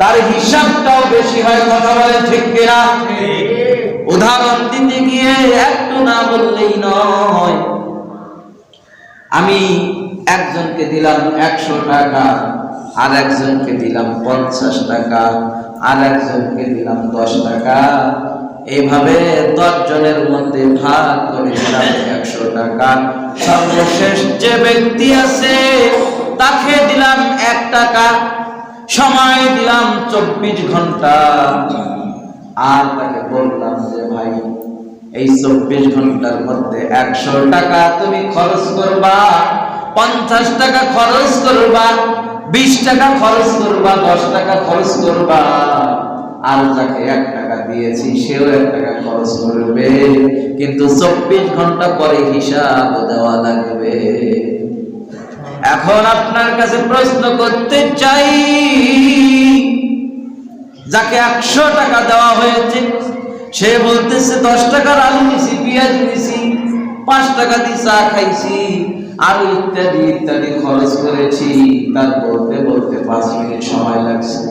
তার হিসাবটাও বেশি হয়, কথা বলে ঠিক কিনা? উদাহরণ দিতে গিয়ে একটু না বললেই নয়। আমি একজনকে দিলাম একশো টাকা, আর একজনকে দিলাম পঞ্চাশ টাকা, আর একজনকে দিলাম দশ টাকা। এইভাবে দশ জনের মধ্যে ভাগ করে দিলাম একশো টাকা। সর্বশেষ যে ব্যক্তি আছে, তাকে দিলাম এক টাকা। সময় দিলাম চব্বিশ ঘণ্টা। আর তাকে বললাম যে, ভাই, এই চব্বিশ ঘণ্টার মধ্যে একশো টাকা তুমি খরচ করবা, পঞ্চাশ টাকা খরচ করবা, বিশ টাকা খরচ করবা, দশ টাকা খরচ করবা। আর যাকে এক টাকা দিয়েছি, সেও এক টাকা খরচ করবে। কিন্তু চব্বিশ ঘণ্টা পরে হিসাব দেওয়া লাগবে। এখন আপনার কাছে প্রশ্ন করতে চাই, যাকে একশো টাকা দেওয়া হয়েছে, সে বলতেছে, দশ টাকার আলু নিছি পেঁয়াজ নিছি পাঁচ টাকা দিয়ে চা খাইছি আরও ইত্যাদি ইত্যাদি খরচ করেছি। তার বলতে বলতে পাঁচ মিনিট সময় লাগছে।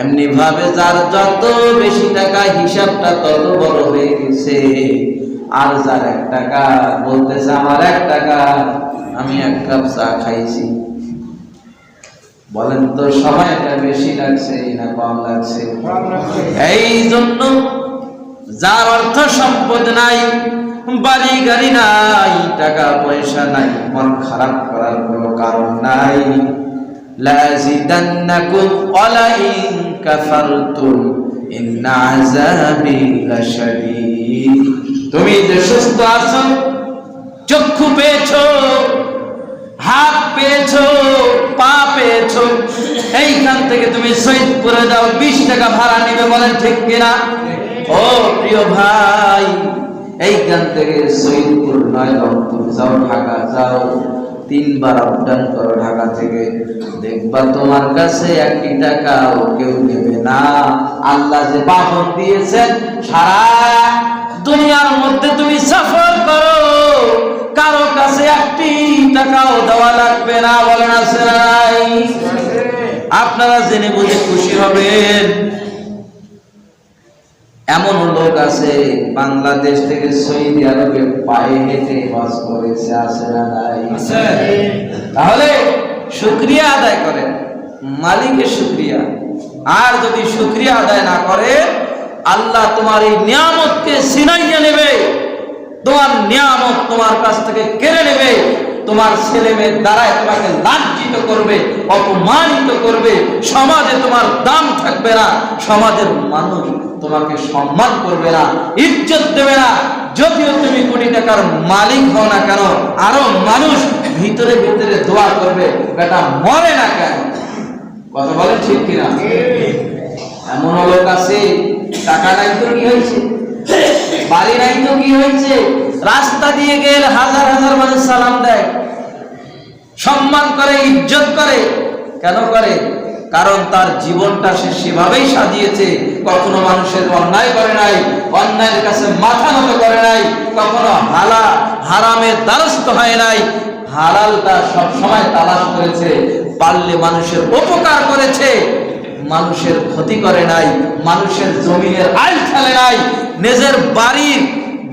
এমনি ভাবে যার যত বেশি টাকা হিসাবটা তত বড় হয়ে গেছে, আর যার এক টাকা, বলতেছে, আমার এক টাকা আমি এক কাপ চা খাইছি। বলেন তো সময়টা বেশি লাগছে না কম লাগছে? এই জন্য যার অর্থ সম্পদ নাই, বাড়ি গাড়ি নাই, টাকা পয়সা নাই, মন খারাপ করার কোনো কারণ নাই। তুমি যে সুস্থ আছো, চক্ষু পেয়েছ হাত পেয়েছ, পা পেয়েছ, এইখান থেকে তুমি সৈয়দপুরে যাও বিশ টাকা ভাড়া নিবে বলেন ঠিক কিনা? ও প্রিয় ভাই, এইখান থেকে সৈয়দপুর নয় তুমি যাও ঢাকা, যাও। তিনবার আপডাউন করো ঢাকা থেকে। দেখবা তোমার কাছে একটি টাকাও কেউ নেবে না। আল্লাহ যে বাহন দিয়েছেন, সারা দুনিয়ার মধ্যে টাকাও দেওয়া লাগবে না বলেন আছে নাই? আপনারা জেনে বুঝে খুশি হবেন। এমন লোক আছে বাংলাদেশ থেকে সৌদি আরবে পায়ে হেঁটে বাস করেছে আছে না নাই? তাহলে শুক্রিয়া আদায় করেন মালিকের শুক্রিয়া। আর যদি শুক্রিয়া আদায় না করে আল্লাহ তোমার এই নিয়ামতকে সিনাইয়া নেবে তোমার নিয়ামত তোমার কাছ থেকে কেড়ে নেবে। তোমার ছেলে মেয়ের দ্বারাই তোমাকে লাঞ্ছিত করবে, অপমানিত করবে, সমাজে তোমার দাম থাকবে না, সমাজের মানুষ তোমাকে সম্মান করবে না, ইজ্জত দেবে না। যদিও তুমি কোটি টাকার মালিক হও না কেন, আরও মানুষ ভিতরে ভিতরে দোয়া করবে, বেটা মরে না কেন। কথা বলেন ঠিক কিনা? এমন লোক আছে, টাকা নাই তো কি হয়েছে? বাড়ি নাই তো কি হয়েছে? রাস্তা দিয়ে হাজার হাজার মানুষ সালাম দেয়। সম্মান করে, ইজ্জত করে। কেন করে? কারণ তার জীবনটা সে সেভাবেই সাজিয়েছে। কখনো মানুষের অন্যায় করে নাই, অন্যায়ের কাছে মাথা নত করে নাই, কখনো হালা হারামের দ্বারস্থ হয় নাই। হালালটা সব সময় তালাশ করেছে, পারলে মানুষের উপকার করেছে। মানুষের ক্ষতি করে নাই, মানুষের জমিনের আইল খেলে নাই, নিজের বাড়ির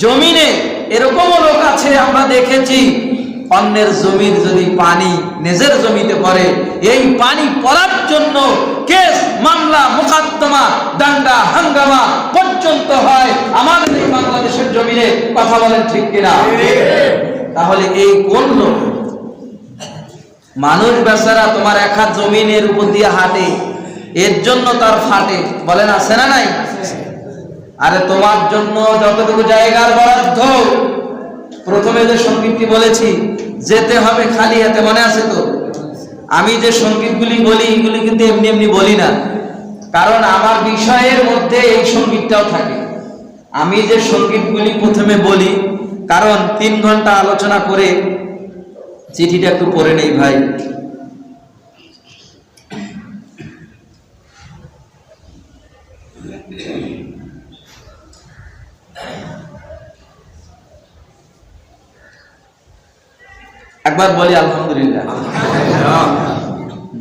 জমিনে এরকমও লোক আছে আমরা দেখেছি, অন্যের জমির যদি পানি নিজের জমিতে পড়ে, এই পানি পড়ার জন্য কেস, মামলা, মোকদ্দমা, দাঙ্গা, হাঙ্গামা পর্যন্ত হয়। আমাদের এই বাংলাদেশের জমিনে কথা বলেন ঠিক কিনা? তাহলে এই কোন লোক? মানুষ বেচারা তোমার এক হাত জমিনের উপর দিয়ে হাঁটে এর জন্য তার ফাটে। বলেন, আছে না নাই? আরে তোমার জন্য যতটুকু জায়গার বরাদ্দ, প্রথমে যে সঙ্গীতটি বলেছি, যেতে হবে খালি হাতে মনে আছে তো? আমি যে সঙ্গীতগুলি বলি, এগুলি কিন্তু এমনি এমনি বলি না। কারণ আমার বিষয়ের মধ্যে এই সঙ্গীতটাও থাকে। আমি যে সঙ্গীতগুলি প্রথমে বলি, কারণ তিন ঘণ্টা আলোচনা করে চিঠিটা একটু পড়ে নেই ভাই। একবার বলি আলহামদুলিল্লাহ।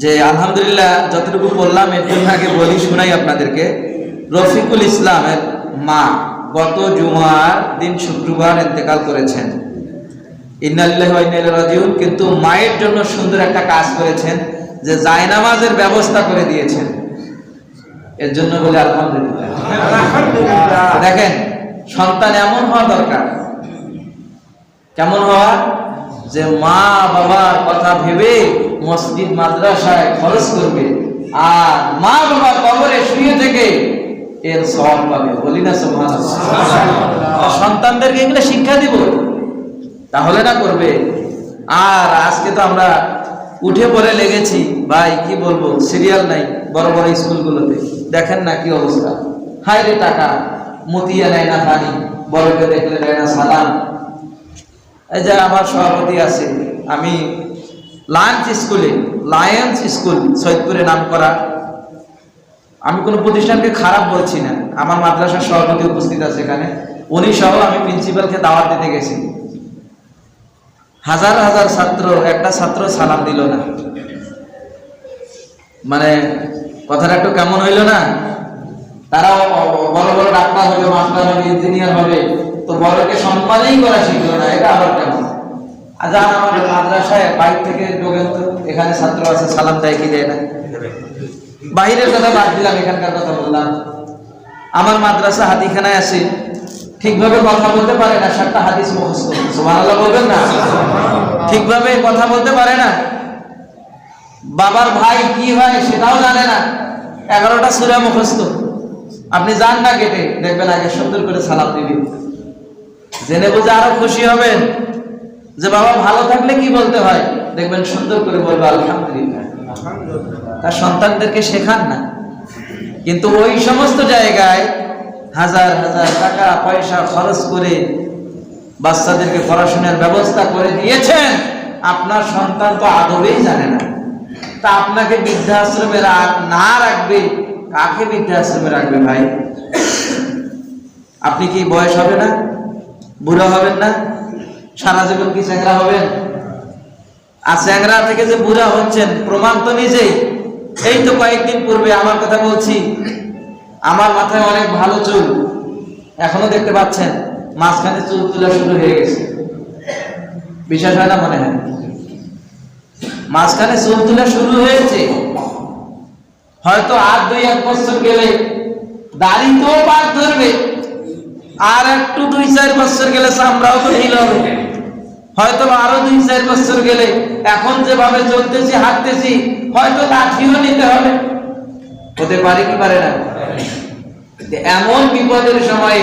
যে আলহামদুলিল্লাহ যতটুকু বললাম জন্য আগে বলি শোনাই আপনাদেরকে। রফিকুল ইসলামের মা গত জুমার দিন শুক্রবার ইন্তেকাল করেছেন। ইন্নালিল্লাহি ওয়া ইন্না ইলাইহি রাজিউন কিন্তু মায়ের জন্য সুন্দর একটা কাজ করেছেন যে জায়নামাজের ব্যবস্থা করে দিয়েছেন। এর জন্য বলে আলহামদুলিল্লাহ। দেখেন সন্তান এমন হওয়া দরকার। কেমন হওয়া? যে মা বাবার কথা ভেবে মসজিদ মাদ্রাসায় খরচ করবে আর মা বাবা কবরে শুয়ে থেকে এর সব পাবে। বলি না সন্তানদেরকে এগুলো শিক্ষা দিব। তাহলে না করবে। আর আজকে তো আমরা উঠে পড়ে লেগেছি। ভাই কি বলব? সিরিয়াল নাই বড় বড় স্কুলগুলোতে। দেখেন না কি অবস্থা। হায় রে টাকা মতিয়া নেয় না পানি বড়কে দেখলে দেয় না সালাম। এই যে আমার সভাপতি আছে, আমি লায়ন্স স্কুলে লায়ন্স স্কুল সৈয়দপুরে নাম করা আমি কোনো প্রতিষ্ঠানকে খারাপ বলছি না। আমার মাদ্রাসার সভাপতি উপস্থিত আছে এখানে। উনি সহ আমি প্রিন্সিপালকে দাওয়াত দিতে গেছি। হাজার হাজার ছাত্র, একটা ছাত্র সালাম দিল না। মানে কথাটা একটু কেমন হইল না? তারাও বড় বড় ডাক্তার হবে মাস্টার হবে ইঞ্জিনিয়ার হবে। তো বড়কে সম্মানই করা শিখলো না, এটা আবার কেমন? আর যান আমাদের মাদ্রাসায় বাইক থেকে ঢোকেন তো, এখানে ছাত্র আছে, সালাম দেয় কি দেয় না? বাইরের কথা বাদ দিলাম, এখানকার কথা বললাম। আমার মাদ্রাসা হাতিখানায় আছে, ঠিকভাবে কথা বলতে পারে না, সাতটা হাদিস মুখস্থ। সুবহানাল্লাহ বলবেন না? ঠিকভাবে কথা বলতে পারে না। বাবার ভাই কি হয় সেটাও জানে না। এগারোটা সুরা মুখস্থ। আপনি যান না কেটে দেখবেন আগে সুন্দর করে সালাম দিবি। জেনে বুঝে আরও খুশি হবেন। যে বাবা ভালো থাকলে কি বলতে হয়? দেখবেন সুন্দর করে বলবে আলহামদুলিল্লাহ। তার সন্তানদেরকে শেখান না। কিন্তু ওই সমস্ত জায়গায় হাজার হাজার টাকা পয়সা খরচ করে বাচ্চাদেরকে পড়াশোনার ব্যবস্থা করে দিয়েছেন। আপনার সন্তান তো আদবেই জানে না। তা আপনাকে বৃদ্ধাশ্রমে না রাখবে? কাকে বৃদ্ধাশ্রমে রাখবে ভাই? আপনি কি বয়স হবে না? বুড়া হবেন না? সারা জীবন কি চ্যাংরা হবেন? আর চ্যাংরা থেকে যে বুড়া হচ্ছেন, প্রমাণ তো নিজেই। এই তো কয়েকদিন পূর্বে আমার কথা বলছি। আমার মাথায় অনেক ভালো চুল। এখনও দেখতে পাচ্ছেন, মাঝখানে চুল তোলা শুরু হয়ে গেছে। বিশ্বাস হয় না মনে হয়? মাঝখানে চুল তোলা শুরু হয়েছে। হয়তো আর দুই এক বছর গেলে দাড়ি তো পাক ধরবে। আর একটু দুই চার বছর গেলে চামড়াও তো ঢিল হবে। হয়তো আরও দুই চার বছর গেলে এখন যেভাবে চলতেছি, হাঁটতেছি, হয়তো লাঠিও নিতে হবে। হতে পারে কি পারে না? এমন বিপদের সময়ে,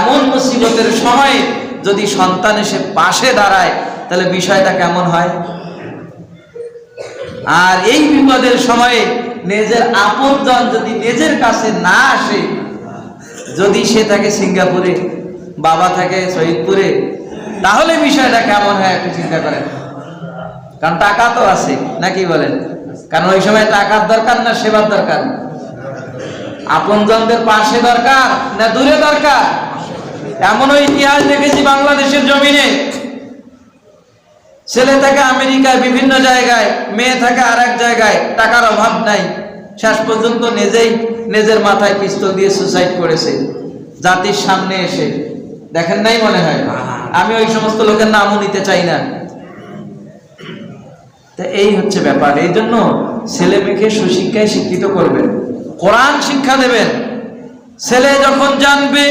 এমন মুসিবতের সময়ে যদি সন্তান এসে পাশে দাঁড়ায়, তাহলে বিষয়টা কেমন হয়? আর এই বিপদের সময়ে নিজের আপনজন যদি নিজের কাছে না আসে যদি সে থাকে সিঙ্গাপুরে, বাবা থাকে শহীদপুরে তাহলে বিষয়টা কেমন হয় একটু চিন্তা করেন। কারণ টাকা তো আছে, নাকি বলেন? কারণ ওই সময় টাকার দরকার না সেবার দরকার? আপনজনদের পাশে দরকার না দূরে দরকার? এমনও ইতিহাস দেখেছি বাংলাদেশের জমিনে। ছেলে থাকে আমেরিকায় বিভিন্ন জায়গায়, মেয়ে থাকে আর এক জায়গায়, টাকার অভাব নাই। শেষ পর্যন্ত নিজেই নিজের মাথায় পিস্তল দিয়ে সুসাইড করেছে। জাতির সামনে এসে। দেখেন নাই মনে হয়? আমি ওই সমস্ত লোকের নামও নিতে চাই না। তা এই হচ্ছে ব্যাপার। এই জন্য ছেলে মেয়েকে সুশিক্ষায় শিক্ষিত করবেন। কোরআন শিক্ষা দেবেন। ছেলে যখন জানবে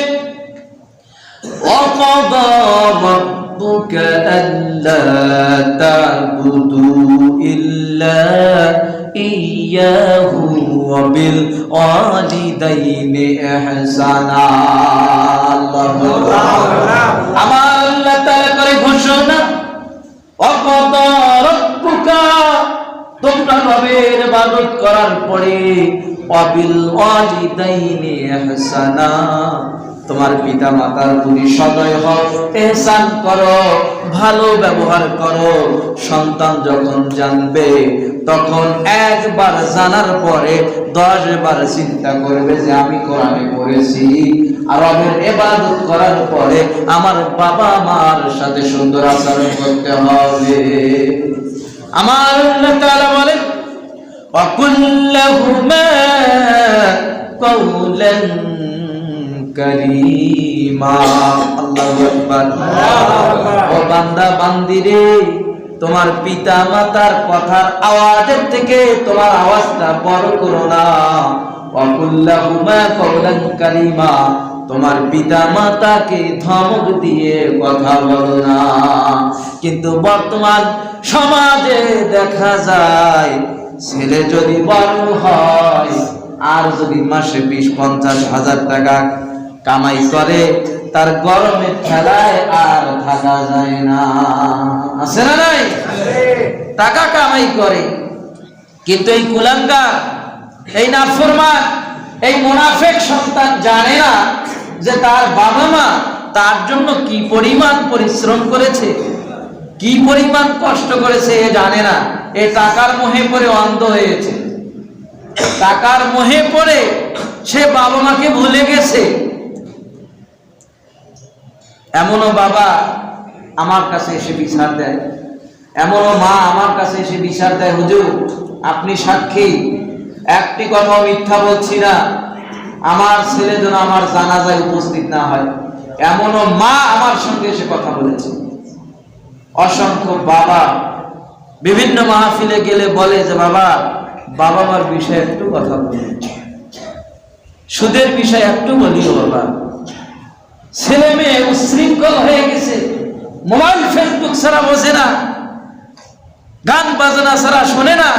অপদ ربك ألا تعبدوا إلا إياه وبالوالدين إحسانا আমার আল্লাহ তাআলা করে ঘোষণা অকদা রব্বুকা তোমরা রবের ইবাদত করার পরে অবিল ওয়ালিদাইনি ইহসানা তোমার পিতা মাতার প্রতি সদয় হও এহসান করো ভালো ব্যবহার করো সন্তান যখন জানবে তখন একবার জানার পরে দশ বার চিন্তা করবে যে আমি কোরআনে পড়েছি। আমার এবাদত করার পরে আমার বাবা মার সাথে সুন্দর আচরণ করতে হবে। আমার বলেন অকুল্লাহুমা কৌলন করিমা। আল্লাহু আকবার। ও বান্দা বান্দিরে। তোমার পিতা মাতার কথার আওয়াজের থেকে তোমার আওয়াজটা বড় করো না। কওলান তোমার পিতা মাতাকে ধমক দিয়ে কথা বলো না। কিন্তু বর্তমান সমাজে দেখা যায়, ছেলে যদি বড় হয়, আর যদি মাসে বিশ, পঞ্চাশ হাজার টাকা কামাই করে তার গরমে খেলায় আর থাকা যায় না। আছে না নাই? টাকা কামাই করে। কিন্তু এই কুলাঙ্গার, এই নাফরমান, এই মুনাফেক সন্তান জানে না যে তার বাবা মা তার জন্য কি পরিমাণ পরিশ্রম করেছে, কি পরিমাণ কষ্ট করেছে এ জানে না। এ টাকার মোহে পড়ে অন্ধ হয়েছে। টাকার মোহে পড়ে সে বাবা মাকে ভুলে গেছে। এমনও বাবা আমার কাছে এসে বিচার দেয়। এমনও মা আমার কাছে এসে বিচার দেয়, হুজুর, আপনি সাক্ষী। একটি কথা মিথ্যা বলছি না। আমার ছেলে যেন আমার জানাজায় উপস্থিত না হয়। এমনও মা আমার সঙ্গে এসে কথা বলেছে। অসংখ্য বাবা বিভিন্ন মাহফিলে গেলে বলে যে, বাবা বাবা মার বিষয়ে একটু কথা বলি। সুদের বিষয়ে একটু বলিও বাবা। ছেলে মেয়ে উশৃঙ্খল হয়ে গেছে। মোবাইল, ফেসবুক ছাড়া বোঝে না। গান, বাজনা ছাড়া শোনে না।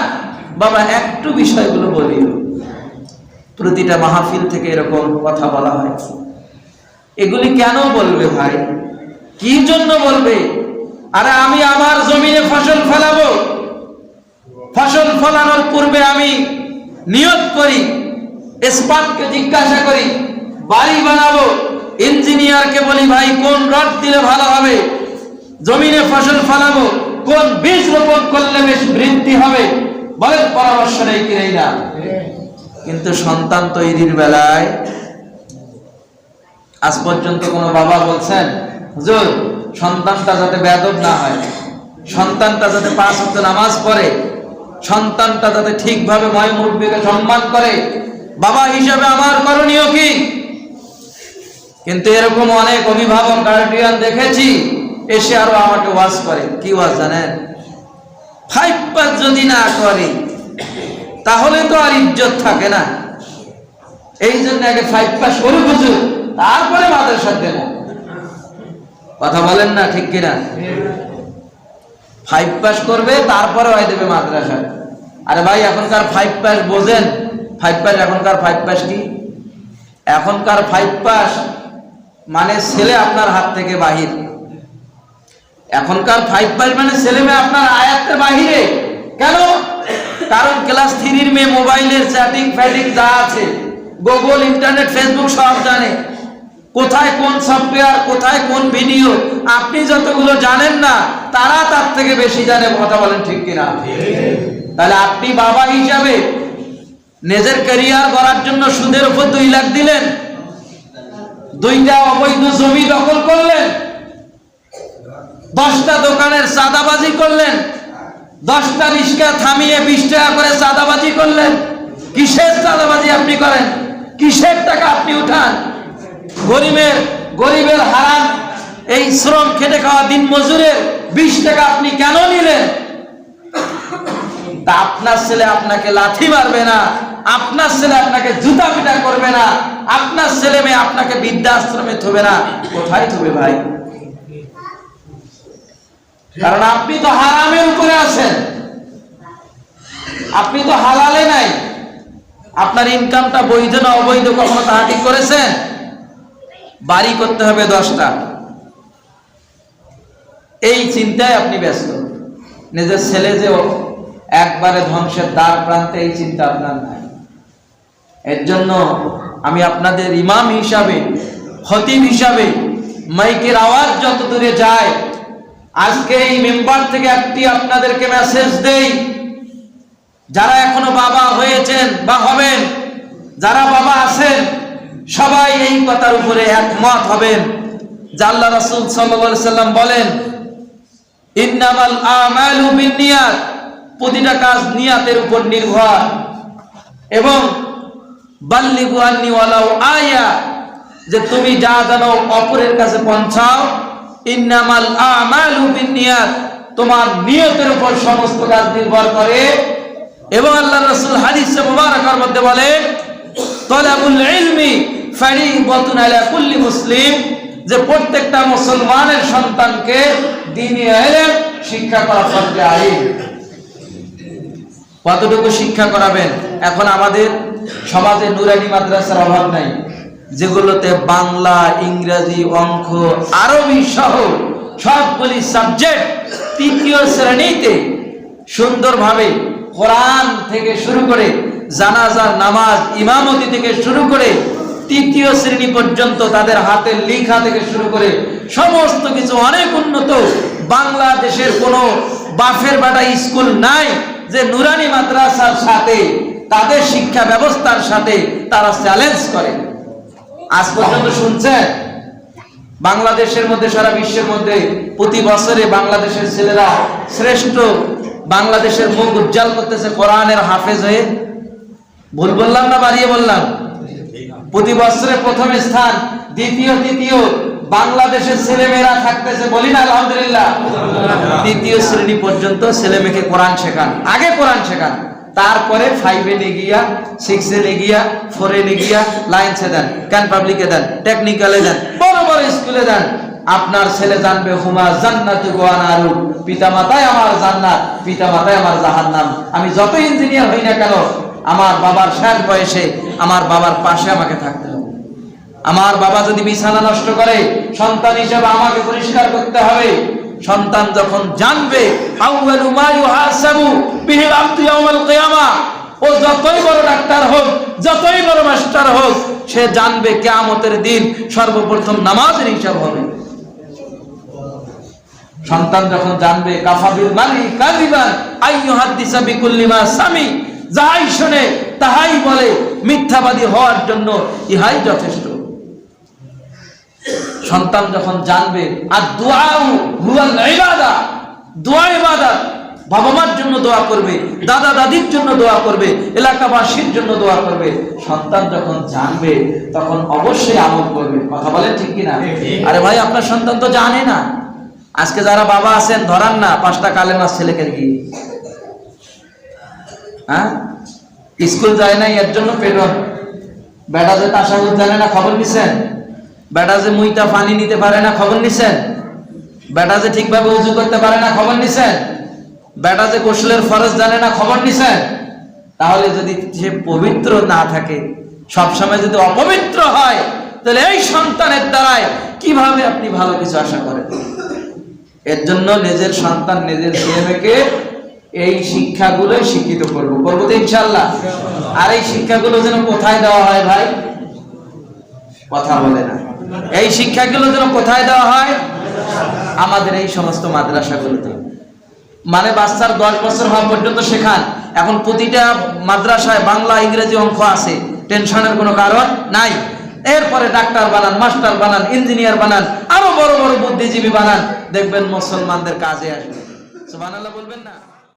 বাবা, একটু বিষয়গুলো বলি প্রতিটা মাহফিল থেকে এরকম কথা বলা হয়। এগুলি কেন বলবে ভাই? কি জন্য বলবে? আরে আমি আমার জমিনে ফসল ফলাবো। ফসল ফলানোর পূর্বে আমি নিয়ত করি এসপাতকে জিজ্ঞাসা করি, বাড়ি বানাবো। ইঞ্জিনিয়ারকে বলি ভাই, কোন রড দিলে ভালো হবে? জমিনে ফসল ফলাবো, কোন বীজ রোপণ করলে বেশ বৃদ্ধি হবে? বলেন পরামর্শ নেই কি নেই না? কিন্তু সন্তান তৈরির বেলায় আজ পর্যন্ত কোনো বাবা বলছেন, হুজুর, সন্তানটা যাতে বেদব না হয়, সন্তানটা যাতে পাঁচ হতে নামাজ পড়ে, সন্তানটা যাতে ঠিকভাবে ময় মুরব্বীকে সম্মান করে, বাবা হিসাবে আমার করণীয় কি? কিন্তু এরকম অনেক অভিভাবক গার্ডিয়ান দেখেছি, এসে আরও আমাকে ওয়াজ করে। কি ওয়াজ জানেন? ফাইভ পাস যদি না করে, তাহলে তো আর ইজ্জত থাকে না। এই জন্য আগে ফাইভ পাস করুক হুজুর, তারপরে মাদ্রাসা দেব। কথা বলেন না, ঠিক কিনা? ফাইভ পাস করবে, তারপরে হয় দেবে মাদ্রাসা আরে ভাই, এখনকার ফাইভ পাস বোঝেন। ফাইভ পাস, এখনকার ফাইভ পাস কি? এখনকার ফাইভ পাস মানে ছেলে আপনার হাত থেকে বাহির। এখনকার ফাইভ পাস মানে ছেলে মেয়ে আপনার আয়াতের বাহিরে। কেন? কারণ ক্লাস থ্রির মেয়ে মোবাইলের চ্যাটিং ফ্যাটিং যা আছে গুগল ইন্টারনেট ফেসবুক সব জানে। কোথায় কোন সফটওয়্যার কোথায় কোন ভিডিও আপনি যতগুলো জানেন না, তারা তার থেকে বেশি জানে, কথা বলেন ঠিক কিনা? তাহলে আপনি বাবা হিসাবে নিজের ক্যারিয়ার করার জন্য সুদের উপর দুই লাখ দিলেন দুইটা অবৈধ জমি দখল করলেন। দশটা দোকানের চাঁদাবাজি করলেন। দশটা রিক্সা থামিয়ে বিশ টাকা করে চাঁদাবাজি করলেন। কিসের চাঁদাবাজি আপনি করেন? কিসের টাকা আপনি উঠান? গরিবের গরিবের হারান, এই শ্রম খেটে খাওয়া দিন মজুরের বিশ টাকা আপনি কেন নিলেন? তা আপনার ছেলে আপনাকে লাথি মারবে না। আপনার ছেলে আপনাকে জুতা পিটা না, আপনার ছেলে মেয়ে আপনাকে বৃদ্ধাশ্রমে থবে না, কোথায় থবে ভাই? কারণ আপনি তো হারামের উপরে আছেন। আপনি তো হালালে নাই। আপনার ইনকামটা বৈধ না অবৈধ কখনো করেছেন? বাড়ি করতে হবে দশটা। এই চিন্তায় আপনি ব্যস্ত। নিজের ছেলে যে একবারে ধ্বংসের দ্বার প্রান্তে এই চিন্তা আপনার নাই। এর জন্য আমি আপনাদের ইমাম হিসাবে, খতিব হিসাবে মাইকের আওয়াজ যত দূরে যায়, আজকে এই মেম্বার থেকে একটি আপনাদেরকে মেসেজ দেই। যারা এখনও বাবা হয়েছেন বা হবেন, যারা বাবা আছেন, সবাই এই কথার উপরে একমত হবেন। জাল্লা রাসূল সাল্লাল্লাহু আলাইহি সাল্লাম বলেন, ইন্নামাল আমালু বিন্নিয়াত প্রতিটা কাজ নিয়াতের উপর নির্ভর। এবং বাল্লিগু আন্নি আয়া, যে তুমি যা জানো অপরের কাছে পৌঁছাও। ইন্নামাল আমালু বিন্নিয়াত, তোমার নিয়তের উপর সমস্ত কাজ নির্ভর করে। এবং আল্লাহ রাসূল হাদিসে মুবারকার মধ্যে বলেন তলাবুল ইলমি ফারিদাতুন আলা কুল্লি মুসলিম যে প্রত্যেকটা মুসলমানের সন্তানকে দ্বীনি ইলম শিক্ষা করা ফরজে আইন। কতটুকু শিক্ষা করাবেন? এখন আমাদের সমাজে নুরানি মাদ্রাসার অভাব নাই, যেগুলোতে বাংলা, ইংরেজি, অঙ্ক, আরবি সহ সবগুলি সাবজেক্ট তৃতীয় শ্রেণীতে সুন্দরভাবে কোরআন থেকে শুরু করে জানাজার নামাজ ইমামতি থেকে শুরু করে তৃতীয় শ্রেণি পর্যন্ত তাদের হাতের লেখা থেকে শুরু করে সমস্ত কিছু অনেক উন্নত। বাংলাদেশের কোনো বাফের বাটা স্কুল নাই যে নুরানি মাদ্রাসার সাথে তাদের শিক্ষা ব্যবস্থার সাথে তারা চ্যালেঞ্জ করে। আজ পর্যন্ত শুনছেন বাংলাদেশের মধ্যে সারা বিশ্বের মধ্যে প্রতি বছরে বাংলাদেশের ছেলেরা শ্রেষ্ঠ বাংলাদেশের মুখ উজ্জ্বল করতেছে কোরআনের হাফেজ হয়ে। ভুল বললাম না বাড়িয়ে বললাম? প্রতি বছরে প্রথম স্থান দ্বিতীয় তৃতীয় বাংলাদেশের ছেলেমেয়েরা থাকতেছে বলি না আলহামদুলিল্লাহ। দ্বিতীয় শ্রেণি পর্যন্ত ছেলে মেয়েকে কোরআন শেখান আগে কোরআন শেখান। তারপরে ফাইভে গিয়া সিক্সে গিয়া ফোরে গিয়া লাইন্সে দেন ক্যান পাবলিকে দেন টেকনিক্যালে দেন, বড় বড় স্কুলে দেন। আপনার ছেলে জানবে, হুমা জান্নাতু গোয়ানারু। পিতা মাতায় আমার জান্নাত পিতা মাতায় আমার জাহান্নাম। আমি যত ইঞ্জিনিয়ার হই না কেন, আমার বাবার শেষ বয়সে আমার বাবার পাশে আমাকে থাকতে হবে। আমার বাবা যদি বিছানা নষ্ট করে, সন্তান হিসেবে আমাকে পরিষ্কার করতে হবে। সন্তান যখন জানবে ও যতই বড় ডাক্তার হোক, যতই বড় মাস্টার হোক, সে জানবে কিয়ামতের দিন সর্বপ্রথম নামাজের হিসাব হবে। সন্তান যখন জানবে কাফাবিল মালি কাযিবান, আইয়ুহাদ্দিসা বিকুল্লি মা সামি, যাহাই শুনে, তাহাই বলে, মিথ্যাবাদী হওয়ার জন্য ইহাই যথেষ্ট। সন্তান যখন জানবে আর দোয়াও হুয়াল ইবাদা দোয়া ইবাদত বাবা মার জন্য দোয়া করবে দাদা দাদির জন্য দোয়া করবে এলাকাবাসীর জন্য দোয়া করবে। সন্তান যখন জানবে তখন অবশ্যই আমল করবে। কথা বলেন ঠিক কিনা? আরে ভাই আপনার সন্তান তো জানে না। আজকে যারা বাবা আছেন ধরান না পাঁচটা কালেমার ছেলেকে গিয়ে হ্যাঁ? স্কুল যায় না এর জন্য প্রেরণ বেটা যে তাসাহুদ জানে না খবর নিছেন? বেটা যে মুইতা পানি নিতে পারে না, খবর নিছেন? বেটা যে ঠিকভাবে উজু করতে পারে না, খবর নিছেন? বেটা যে গোসলের ফরজ জানে না, খবর নিছেন? তাহলে যদি সে পবিত্র না থাকে, সবসময় যদি অপবিত্র হয়, তাহলে এই সন্তানের দ্বারাই কীভাবে আপনি ভালো কিছু আশা করেন? এর জন্য নিজের সন্তান, নিজের ছেলে মেয়েকে এই শিক্ষাগুলো শিক্ষিত করব। করব তো ইনশাল্লাহ আর এই শিক্ষাগুলো যেন কোথায় দেওয়া হয় ভাই? কথা বলে না। এই শিক্ষাগুলো যেন কোথায় দেওয়া হয়? আমাদের এই সমস্ত মাদ্রাসাগুলোতে। মানে বাচ্চার দশ বছর হওয়া পর্যন্ত শেখান। এখন প্রতিটা মাদ্রাসায় বাংলা, ইংরেজি অঙ্ক আছে। টেনশনের কোনো কারণ নাই। এরপরে ডাক্তার বানান, মাস্টার বানান, ইঞ্জিনিয়ার বানান, আরও বড় বড় বুদ্ধিজীবী বানান। দেখবেন মুসলমানদের কাজে আসবে। সুবহানাল্লাহ বলবেন না?